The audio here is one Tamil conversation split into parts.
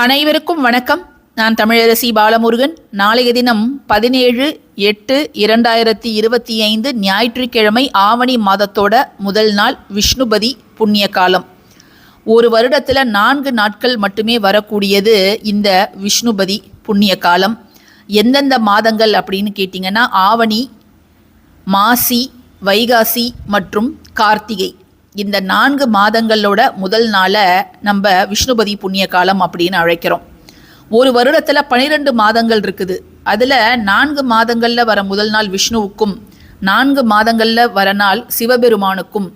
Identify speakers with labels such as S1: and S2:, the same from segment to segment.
S1: அனைவருக்கும் வணக்கம். நான் தமிழரசி பாலமுருகன். நாளைய தினம் பதினேழு எட்டு இரண்டாயிரத்தி இருபத்தி ஐந்து ஞாயிற்றுக்கிழமை ஆவணி மாதத்தோட முதல் நாள் விஷ்ணுபதி புண்ணிய காலம் ஒரு வருடத்தில் நான்கு நாட்கள் மட்டுமே வரக்கூடியது இந்த விஷ்ணுபதி புண்ணிய காலம் எந்தெந்த மாதங்கள் அப்படின்னு கேட்டிங்கன்னா ஆவணி மாசி வைகாசி மற்றும் கார்த்திகை. இந்த நான்கு மாதங்களோட முதல் நாளை நம்ம விஷ்ணுபதி புண்ணிய காலம் அப்படின்னு அழைக்கிறோம். ஒரு வருடத்தில் பனிரெண்டு மாதங்கள் இருக்குது. அதில் நான்கு மாதங்களில் வர முதல் நாள் விஷ்ணுவுக்கும் நான்கு மாதங்களில் வர நாள் சிவபெருமானுக்கும்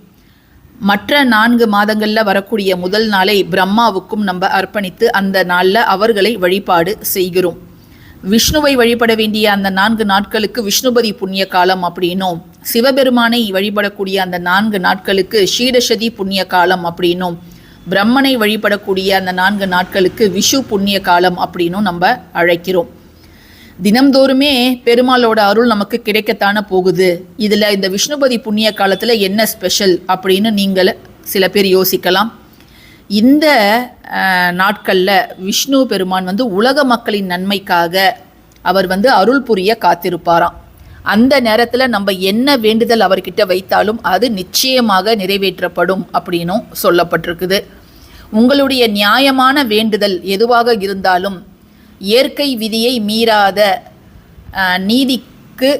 S1: மற்ற நான்கு மாதங்களில் வரக்கூடிய முதல் நாளை பிரம்மாவுக்கும் நம்ம அர்ப்பணித்து அந்த நாளில் அவர்களை வழிபாடு செய்கிறோம். விஷ்ணுவை வழிபட வேண்டிய அந்த நான்கு நாட்களுக்கு விஷ்ணுபதி புண்ணிய காலம் அப்படின்னும். சிவபெருமானை வழிபடக்கூடிய அந்த நான்கு நாட்களுக்கு ஷீடசதி புண்ணிய காலம் அப்படின்னும் பிரம்மனை வழிபடக்கூடிய அந்த நான்கு நாட்களுக்கு விஷு புண்ணிய காலம் அப்படின்னும் நம்ம அழைக்கிறோம். தினம்தோறுமே பெருமாளோட அருள் நமக்கு கிடைக்கத்தானே போகுது. இதில் இந்த விஷ்ணுபதி புண்ணிய காலத்தில் என்ன ஸ்பெஷல் அப்படின்னு நீங்கள் சில பேர் யோசிக்கலாம். இந்த நாட்களில் விஷ்ணு பெருமான் வந்து உலக மக்களின் நன்மைக்காக அவர் வந்து அருள் புரிய காத்திருப்பாராம். அந்த நேரத்தில் நம்ம என்ன வேண்டுதல் அவர்கிட்ட வைத்தாலும் அது நிச்சயமாக நிறைவேற்றப்படும் அப்படின்னும் சொல்லப்பட்டிருக்குது. உங்களுடைய நியாயமான வேண்டுதல் எதுவாக இருந்தாலும் இயற்கை விதியை மீறாத நீதிக்கு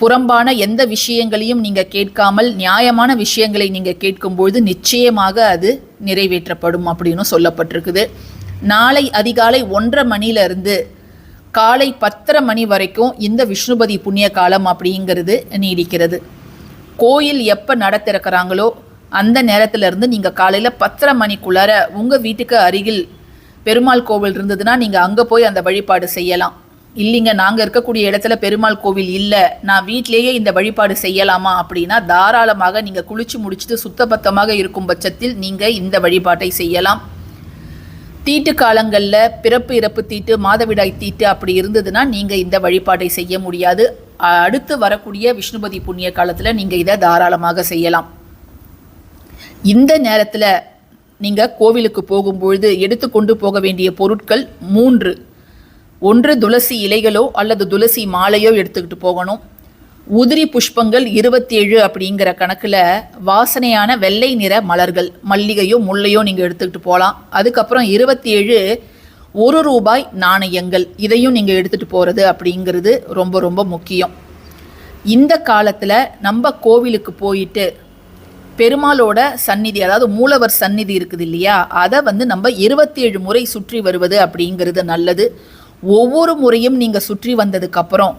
S1: புறம்பான எந்த விஷயங்களையும் நீங்கள் கேட்காமல் நியாயமான விஷயங்களை நீங்கள் கேட்கும்பொழுது நிச்சயமாக அது நிறைவேற்றப்படும் அப்படின்னு சொல்லப்பட்டிருக்குது. நாளை அதிகாலை ஒன்றரை மணியிலிருந்து காலை பத்தரை மணி வரைக்கும் இந்த விஷ்ணுபதி புண்ணிய காலம் அப்படிங்கிறது நீடிக்கிறது. கோயில் எப்போ நட திறக்கிறாங்களோ அந்த நேரத்துல இருந்து நீங்கள் காலையில் பத்தரை மணிக்குள்ளார உங்கள் வீட்டுக்கு அருகில் பெருமாள் கோவில் இருந்ததுன்னா நீங்கள் அங்கே போய் அந்த வழிபாடு செய்யலாம். இல்லைங்க நாங்கள் இருக்கக்கூடிய இடத்துல பெருமாள் கோவில் இல்லை. நான் வீட்டிலேயே இந்த வழிபாடு செய்யலாமா அப்படின்னா தாராளமாக நீங்கள் குளிச்சு முடிச்சுட்டு சுத்தபத்தமாக இருக்கும் பட்சத்தில் நீங்கள் இந்த வழிபாட்டை செய்யலாம். தீட்டு காலங்களில் பிறப்பு இறப்பு தீட்டு மாதவிடாய் தீட்டு அப்படி இருந்ததுன்னா நீங்கள் இந்த வழிபாட்டை செய்ய முடியாது. அடுத்து வரக்கூடிய விஷ்ணுபதி புண்ணிய காலத்தில் நீங்கள் இதை தாராளமாக செய்யலாம். இந்த நேரத்தில் நீங்கள் கோவிலுக்கு போகும்பொழுது எடுத்துக்கொண்டு போக வேண்டிய பொருட்கள் மூன்று. ஒன்று துளசி இலைகளோ அல்லது துளசி மாலையோ எடுத்துக்கிட்டு போகணும். உதிரி புஷ்பங்கள் இருபத்தேழு அப்படிங்கிற கணக்கில் வாசனையான வெள்ளை நிற மலர்கள் மல்லிகையோ முல்லையோ நீங்கள் எடுத்துக்கிட்டு போகலாம் அதுக்கப்புறம் இருபத்தி ஏழு ஒரு ரூபாய் நாணயங்கள் இதையும் நீங்கள் எடுத்துகிட்டு போகிறது அப்படிங்கிறது ரொம்ப ரொம்ப முக்கியம். இந்த காலத்தில் நம்ம கோவிலுக்கு போயிட்டு பெருமாளோட சந்நிதி அதாவது மூலவர் சந்நிதி இருக்குது இல்லையா? அதை வந்து நம்ம இருபத்தி ஏழு முறை சுற்றி வருவது அப்படிங்கிறது நல்லது. ஒவ்வொரு முறையும் நீங்கள் சுற்றி வந்ததுக்கப்புறம்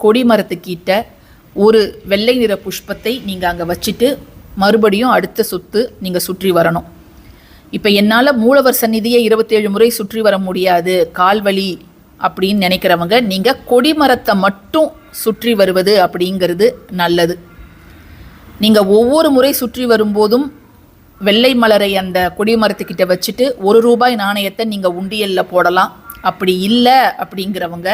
S1: கொடிமரத்துக்கிட்ட ஒரு வெள்ளை நிற புஷ்பத்தை நீங்கள் அங்கே வச்சுட்டு மறுபடியும் அடுத்த சொத்து நீங்கள் சுற்றி வரணும். இப்போ என்னால் மூலவர் சந்நிதியை இருபத்தேழு முறை சுற்றி வர முடியாது. கால்வழி அப்படின்னு நினைக்கிறவங்க நீங்கள் கொடிமரத்தை மட்டும் சுற்றி வருவது அப்படிங்கிறது நல்லது. நீங்கள் ஒவ்வொரு முறை சுற்றி வரும்போதும் வெள்ளை மலரை அந்த கொடிமரத்துக்கிட்ட வச்சுட்டு ஒரு ரூபாய் நாணயத்தை நீங்கள் உண்டியலில் போடலாம். அப்படி இல்லை அப்படிங்கிறவங்க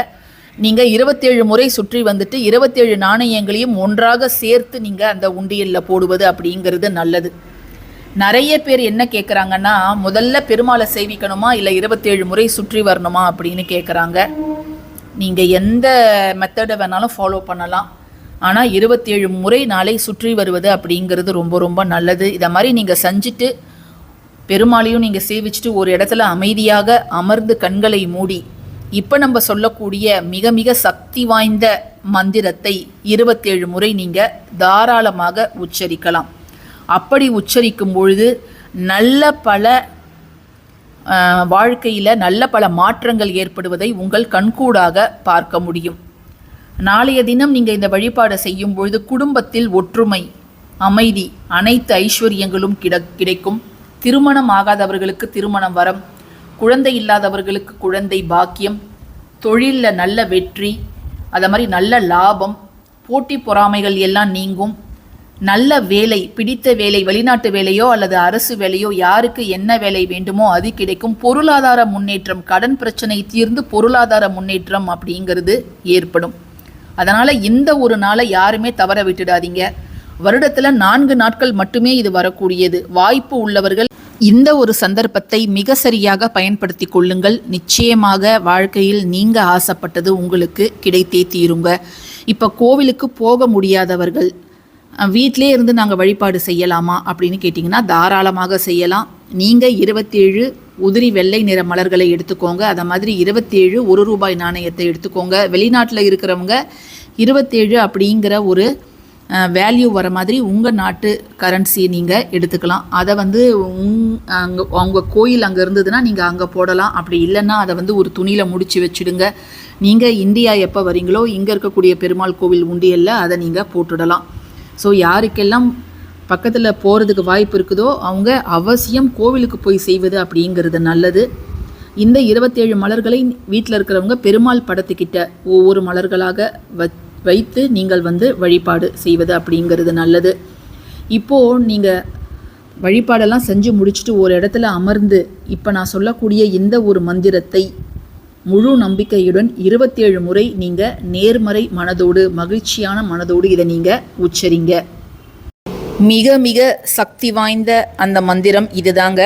S1: நீங்கள் இருபத்தேழு முறை சுற்றி வந்துட்டு இருபத்தேழு நாணயங்களையும் ஒன்றாக சேர்த்து நீங்கள் அந்த உண்டியலில் போடுவது அப்படிங்கிறது நல்லது. நிறைய பேர் என்ன கேட்குறாங்கன்னா முதல்ல பெருமாளை சேவிக்கணுமா? இல்லை இருபத்தேழு முறை சுற்றி வரணுமா? அப்படின்னு கேட்குறாங்க நீங்கள் எந்த மெத்தடை வேணாலும் ஃபாலோ பண்ணலாம். ஆனால் இருபத்தேழு முறை நாளை சுற்றி வருவது அப்படிங்கிறது ரொம்ப ரொம்ப நல்லது. இதை மாதிரி நீங்கள் செஞ்சுட்டு பெருமாளையும் நீங்கள் சேவிச்சுட்டு ஒரு இடத்துல அமைதியாக அமர்ந்து கண்களை மூடி இப்போ நம்ம சொல்லக்கூடிய மிக மிக சக்தி வாய்ந்த மந்திரத்தை இருபத்தேழு முறை நீங்கள் தாராளமாக உச்சரிக்கலாம். அப்படி உச்சரிக்கும் பொழுது நல்ல பல வாழ்க்கையில் நல்ல பல மாற்றங்கள் ஏற்படுவதை உங்கள் கண்கூடாக பார்க்க முடியும். நாளைய தினம் நீங்கள் இந்த வழிபாடை செய்யும் பொழுது குடும்பத்தில் ஒற்றுமை அமைதி அனைத்து ஐஸ்வர்யங்களும் கிட கிடைக்கும். திருமணம் ஆகாதவர்களுக்கு திருமணம் வரம் குழந்தை இல்லாதவர்களுக்கு குழந்தை பாக்கியம் தொழிலில் நல்ல வெற்றி அதை மாதிரி நல்ல லாபம் போட்டி பொறாமைகள் எல்லாம் நீங்கும். நல்ல வேலை பிடித்த வேலை வெளிநாட்டு வேலையோ அல்லது அரசு வேலையோ யாருக்கு என்ன வேலை வேண்டுமோ அது கிடைக்கும். பொருளாதார முன்னேற்றம் கடன் பிரச்சனை தீர்ந்து பொருளாதார முன்னேற்றம் அப்படிங்கிறது ஏற்படும். அதனால் இந்த ஒரு நாளை யாருமே தவற விட்டுடாதீங்க. வருடத்தில் நான்கு நாட்கள் மட்டுமே இது வரக்கூடியது. வாய்ப்பு உள்ளவர்கள் இந்த ஒரு சந்தர்ப்பத்தை மிக சரியாக பயன்படுத்தி கொள்ளுங்கள். நிச்சயமாக வாழ்க்கையில் நீங்கள் ஆசைப்பட்டது உங்களுக்கு கிடைத்தே தீருங்க. இப்போ கோவிலுக்கு போக முடியாதவர்கள் வீட்டிலே இருந்து நாங்கள் வழிபாடு செய்யலாமா அப்படின்னு கேட்டிங்கன்னா தாராளமாக செய்யலாம். நீங்கள் இருபத்தேழு உதிரி வெள்ளை நிற மலர்களை எடுத்துக்கோங்க. அதை மாதிரி இருபத்தேழு ஒரு ரூபாய் நாணயத்தை எடுத்துக்கோங்க. வெளிநாட்டில் இருக்கிறவங்க இருபத்தேழு அப்படிங்கிற ஒரு வேல்யூ வர மாதிரி உங்கள் நாட்டு கரன்சியை நீங்கள் எடுத்துக்கலாம். அதை வந்து உங் அங்கே அவங்க கோயில் அங்கே இருந்ததுன்னா நீங்கள் அங்கே போடலாம். அப்படி இல்லைன்னா அதை வந்து ஒரு துணியில் முடிச்சு வச்சுடுங்க. நீங்கள் இந்தியா எப்போ வரீங்களோ இங்கே இருக்கக்கூடிய பெருமாள் கோவில் உண்டியலில் அதை நீங்கள் போட்டுடலாம். ஸோ யாருக்கெல்லாம் பக்கத்தில் போகிறதுக்கு வாய்ப்பு இருக்குதோ அவங்க அவசியம் கோவிலுக்கு போய் செய்வது அப்படிங்கிறது நல்லது. இந்த இருபத்தேழு மலர்களை வீட்டில் இருக்கிறவங்க பெருமாள் படத்துக்கிட்ட ஒவ்வொரு மலர்களாக வ வைத்து நீங்கள் வந்து வழிபாடு செய்வது அப்படிங்கிறது நல்லது. இப்போது நீங்கள் வழிபாடெல்லாம் செஞ்சு முடிச்சுட்டு ஒரு இடத்துல அமர்ந்து இப்போ நான் சொல்லக்கூடிய இந்த ஒரு மந்திரத்தை முழு நம்பிக்கையுடன் இருபத்தேழு முறை நீங்கள் நேர்மறை மனதோடு மகிழ்ச்சியான மனதோடு இதை நீங்கள் உச்சரிங்க. மிக மிக சக்தி வாய்ந்த அந்த மந்திரம் இதுதாங்க.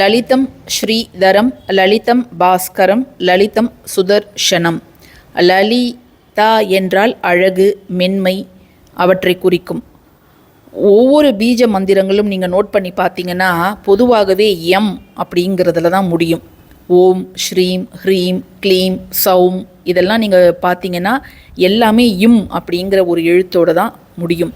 S1: லலிதம் ஸ்ரீதரம் லலிதம் பாஸ்கரம் லலிதம் சுதர்ஷனம். லலி தா என்றால் அழகு மென்மை அவற்றை குறிக்கும். ஒவ்வொரு பீஜ மந்திரங்களும் நீங்கள் நோட் பண்ணி பார்த்தீங்கன்னா பொதுவாகவே எம் அப்படிங்கிறதுல தான் முடியும். ஓம் ஸ்ரீம் ஹ்ரீம் க்ளீம் சௌம் இதெல்லாம் நீங்கள் பார்த்தீங்கன்னா எல்லாமே இம் அப்படிங்கிற ஒரு எழுத்தோடு தான் முடியும்.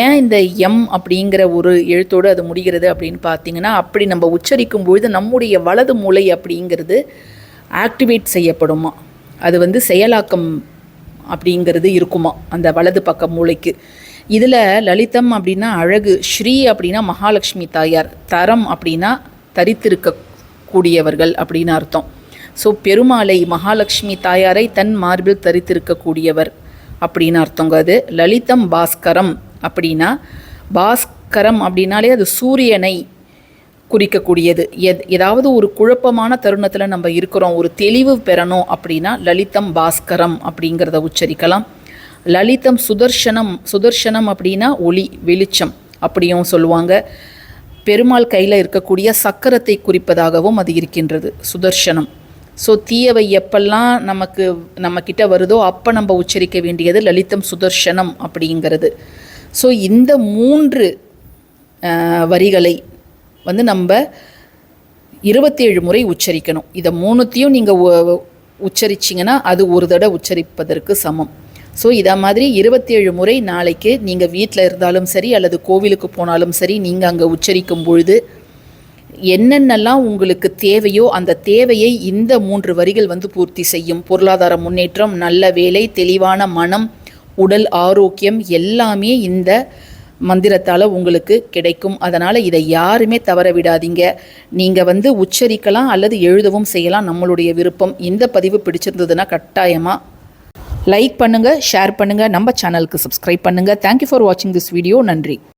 S1: ஏன் இந்த எம் அப்படிங்கிற ஒரு எழுத்தோடு அது முடிகிறது அப்படின்னு பார்த்தீங்கன்னா அப்படி நம்ம உச்சரிக்கும் பொழுது நம்முடைய வலது மூளை அப்படிங்கிறது ஆக்டிவேட் செய்யப்படுமா? அது வந்து செயலாக்கம் அப்படிங்கிறது இருக்குமா? அந்த வலது பக்க மூளைக்கு. இதில் லலிதம் அப்படின்னா அழகு ஸ்ரீ அப்படின்னா மகாலட்சுமி தாயார் தரம் அப்படின்னா தரித்திருக்க கூடியவர்கள் அப்படின்னு அர்த்தம். ஸோ பெருமாளை மகாலட்சுமி தாயாரை தன் மார்பில் தரித்திருக்கக்கூடியவர் அப்படின்னு அர்த்தங்க அது. லலிதம் பாஸ்கரம் அப்படின்னா பாஸ்கரம் அப்படின்னாலே அது சூரியனை குறிக்கக்கூடியது. எத் ஏதாவது ஒரு குழப்பமான தருணத்தில் நம்ம இருக்கிறோம் ஒரு தெளிவு பெறணும் அப்படின்னா லலிதம் பாஸ்கரம் அப்படிங்கிறத உச்சரிக்கலாம். லலிதம் சுதர்ஷனம் சுதர்ஷனம் அப்படின்னா ஒளி வெளிச்சம் அப்படியும் சொல்லுவாங்க. பெருமாள் கையில் இருக்கக்கூடிய சக்கரத்தை குறிப்பதாகவும் அது இருக்கின்றது சுதர்ஷனம். ஸோ தீயவை எப்பெல்லாம் நமக்கு நம்மக்கிட்ட வருதோ அப்போ நம்ம உச்சரிக்க வேண்டியது லலிதம் சுதர்ஷனம் அப்படிங்கிறது. ஸோ இந்த மூன்று வரிகளை வந்து நம்ம இருபத்தேழு முறை உச்சரிக்கணும். இதை மூணுத்தையும் நீங்கள் உச்சரிச்சிங்கன்னா அது ஒரு தடவை உச்சரிப்பதற்கு சமம். ஸோ இதை மாதிரி இருபத்தேழு முறை நாளைக்கு நீங்கள் வீட்டில் இருந்தாலும் சரி அல்லது கோவிலுக்கு போனாலும் சரி நீங்கள் அங்கே உச்சரிக்கும் பொழுது என்னென்னலாம் உங்களுக்கு தேவையோ அந்த தேவையை இந்த மூன்று வரிகள் வந்து பூர்த்தி செய்யும். பொருளாதார முன்னேற்றம் நல்ல வேலை தெளிவான மனம் உடல் ஆரோக்கியம் எல்லாமே இந்த மந்திரத்தால் உங்களுக்கு கிடைக்கும். அதனால் இதை யாருமே தவற விடாதீங்க நீங்கள் வந்து உச்சரிக்கலாம் அல்லது எழுதவும் செய்யலாம் நம்மளுடைய விருப்பம். இந்த பதிவு பிடிச்சிருந்ததுன்னா கட்டாயமாக லைக் பண்ணுங்கள் ஷேர் பண்ணுங்கள் நம்ம சேனலுக்கு சப்ஸ்கிரைப் பண்ணுங்கள் தேங்க்யூ ஃபார் வாட்சிங் திஸ் வீடியோ நன்றி.